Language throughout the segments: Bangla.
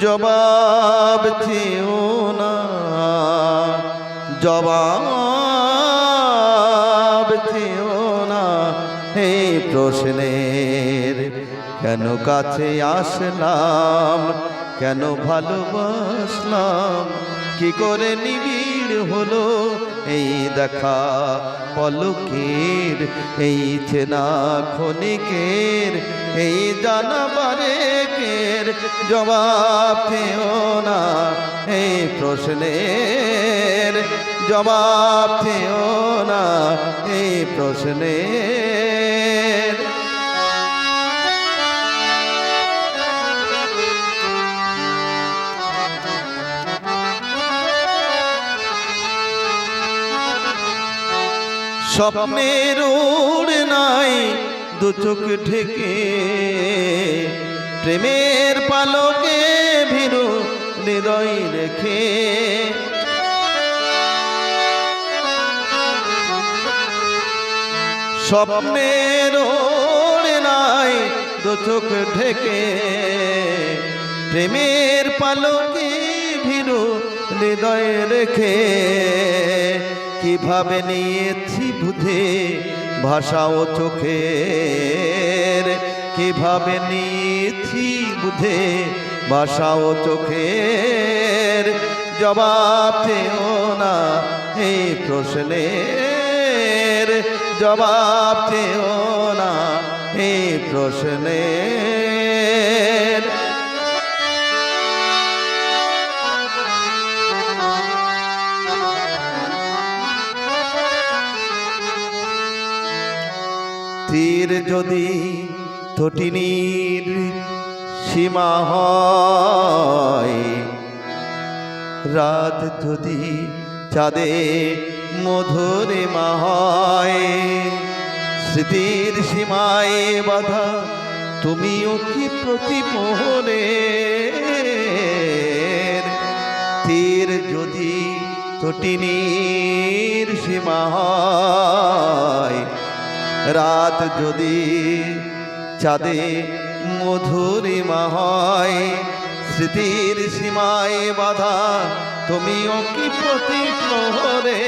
জবাব চেও না। জবাব চেও না। এই প্রশ্নের, কেন কাছে আসলাম? কেন ভালোবাসলাম? কি করে নিবিড় হলো এই দেখা পলকের, এই চেনা ক্ষণিকের, এই জানাবারেকের জবাব পেও না এই প্রশ্নের। জবাব পেও না এই প্রশ্নের। স্বপ্নের নাই দু চোখ ঢেকে। প্রেমের পালকে ভীরু হৃদয় রেখে। স্বপ্নের নাই দু চোখ ঢেকে। প্রেমের পালকে ভীরু হৃদয় রেখে। কীভাবে নিয়েছি বুঝে ভাষা ও চোখের। কীভাবে নিয়েছি বুঝে? ভাষা ও চোখের জবাব পেও না এই প্রশ্নের। জবাব পেও না এই প্রশ্নের। তীর যদি তটিনীর সীমা হয়। রাত যদি চাঁদে মধুরে হয়, স্মৃতির সীমায় বাধা তুমিও কি প্রতিপোহরে তীর যদি তটিনীর সীমা হয়, রাত যদি চাঁদে মধুরিমা হয় স্মৃতির সীমায় বাধা, তুমিও কি প্রতি প্রহরে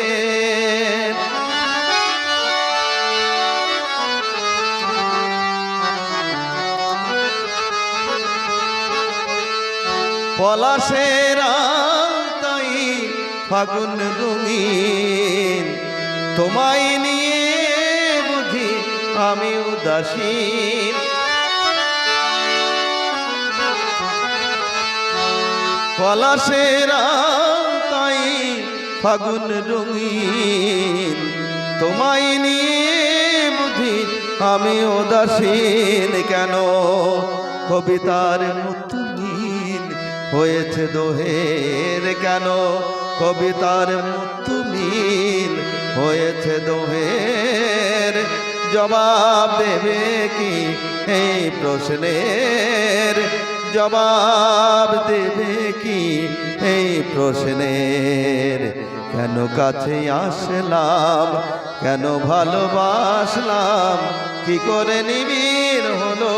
পলাশের তাই ফাগুন রঙিন, তোমায় আমি উদাসীন পলাশের তাই ফাগুন রঙিন, তোমায় নিয়ে বুঝি আমি উদাসীন। কেন কবিতার মুতুমিন হয়েছে দোহের? কেন কবিতার মুতুমিন হয়েছে দোহের? জবাব দেবে কি? এই প্রশ্নের জবাব দেবে কি? এই প্রশ্নের কেন কাছে আসলাম? কেন ভালোবাসলাম? কি করে নিবিড় হলো?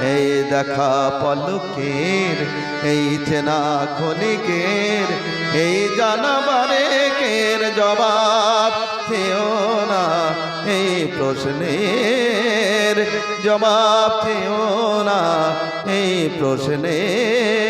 এই দেখা পলকের, এই চেনা ক্ষণিকের এই জানাবারেকের জবাব প্রশ্নের জবাব দিও না। এই প্রশ্নের